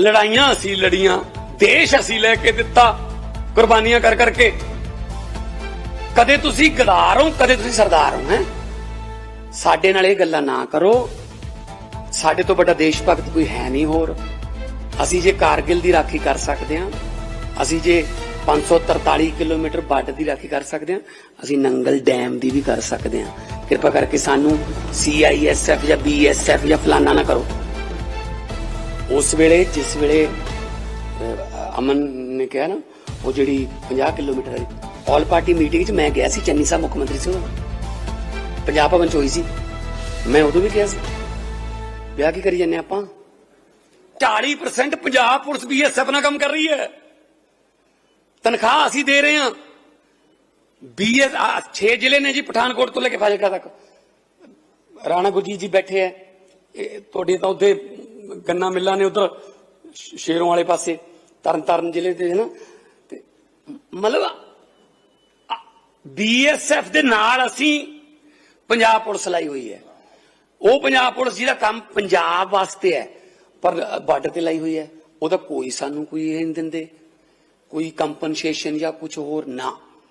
ਲੜਾਈਆਂ ਅਸੀਂ ਲੜੀਆਂ, ਦੇਸ਼ ਅਸੀਂ ਲੈ ਕੇ ਦਿੱਤਾ, ਕੁਰਬਾਨੀਆਂ ਕਰ ਕਰਕੇ। ਕਦੇ ਤੁਸੀਂ ਗਦਾਰ ਹੋ, ਕਦੇ ਤੁਸੀਂ ਸਰਦਾਰ ਹੋ, ਹੈ? ਸਾਡੇ ਨਾਲ ਇਹ ਗੱਲਾਂ ਨਾ ਕਰੋ। ਸਾਡੇ ਤੋਂ ਵੱਡਾ ਦੇਸ਼ ਭਗਤ ਕੋਈ ਹੈ ਨਹੀਂ ਹੋਰ। ਅਸੀਂ ਜੇ ਕਾਰਗਿਲ ਦੀ ਰਾਖੀ ਕਰ ਸਕਦੇ ਹਾਂ, ਅਸੀਂ ਜੇ 543 ਕਿਲੋਮੀਟਰ ਬਾਰਡਰ ਦੀ ਰਾਖੀ ਕਰ ਸਕਦੇ ਹਾਂ, ਅਸੀਂ ਨੰਗਲ ਡੈਮ ਦੀ ਵੀ ਕਰ ਸਕਦੇ ਹਾਂ। ਕਿਰਪਾ ਕਰਕੇ ਸਾਨੂੰ ਸੀਆਈਐਸਐਫ ਜਾਂ ਬੀਐਸਐਫ ਜਾਂ ਫਲਾਨਾ ਨਾ ਕਰੋ। ਉਸ ਵੇਲੇ, ਜਿਸ ਵੇਲੇ ਅਮਨ ਨੇ ਕਿਹਾ ਨਾ, ਉਹ ਜਿਹੜੀ 50 ਕਿਲੋਮੀਟਰ ਹੈ ਆਲ ਪਾਰਟੀ ਮੀਟਿੰਗ 'ਚ ਮੈਂ ਗਿਆ ਸੀ, ਚੰਨੀ ਸਾਹਿਬ ਮੁੱਖ ਮੰਤਰੀ ਸੀ ਉਦੋਂ ਪੰਜਾਬ ਭਵਨ 'ਚ ਹੋਈ ਸੀ। ਮੈਂ ਉਦੋਂ ਵੀ ਗਿਆ ਸੀ। ਵਿਆਹ ਕੀ ਕਰੀ ਜਾਂਦੇ ਆਪਾਂ? 40% ਪੰਜਾਬ ਪੁਲਿਸ ਬੀਐਸਐਫ ਨਾਲ ਕੰਮ ਕਰ ਰਹੀ ਹੈ। ਤਨਖਾਹ ਅਸੀਂ ਦੇ ਰਹੇ ਹਾਂ। ਬੀਐਸ 6 ਜ਼ਿਲ੍ਹੇ ਨੇ ਜੀ ਪਠਾਨਕੋਟ ਤੋਂ ਲੈ ਕੇ ਫਾਜ਼ਿਲਕਾ ਤੱਕ। ਰਾਣਾ ਗੁਰਜੀਤ ਜੀ ਬੈਠੇ ਐ ਤੁਹਾਡੇ ਤਾਂ ਉੱਥੇ ਗੰਨਾ ਮਿੱਲਾਂ ਨੇ ਉਧਰ ਸ਼ੇਰੋਂ ਵਾਲੇ ਪਾਸੇ ਤਰਨ ਤਾਰਨ ਜ਼ਿਲ੍ਹੇ ਦੇ ਹੈ ਨਾ ਤੇ ਮਤਲਬ ਬੀਐਸਐਫ ਦੇ ਨਾਲ ਅਸੀਂ ਪੰਜਾਬ ਪੁਲਿਸ ਲਾਈ ਹੋਈ ਹੈ। ਉਹ ਪੰਜਾਬ ਪੁਲਿਸ ਜਿਹਦਾ ਕੰਮ ਪੰਜਾਬ ਵਾਸਤੇ ਹੈ, ਪਰ ਬਾਰਡਰ ਤੇ ਲਾਈ ਹੋਈ ਹੈ। ਉਹਦਾ ਕੋਈ ਸਾਨੂੰ ਕੋਈ ਇਹ ਨਹੀਂ ਦਿੰਦੇ, ਕੋਈ ਕੰਪਨਸੇਸ਼ਨ ਜਾਂ ਕੁਝ ਹੋਰ ਨਾ।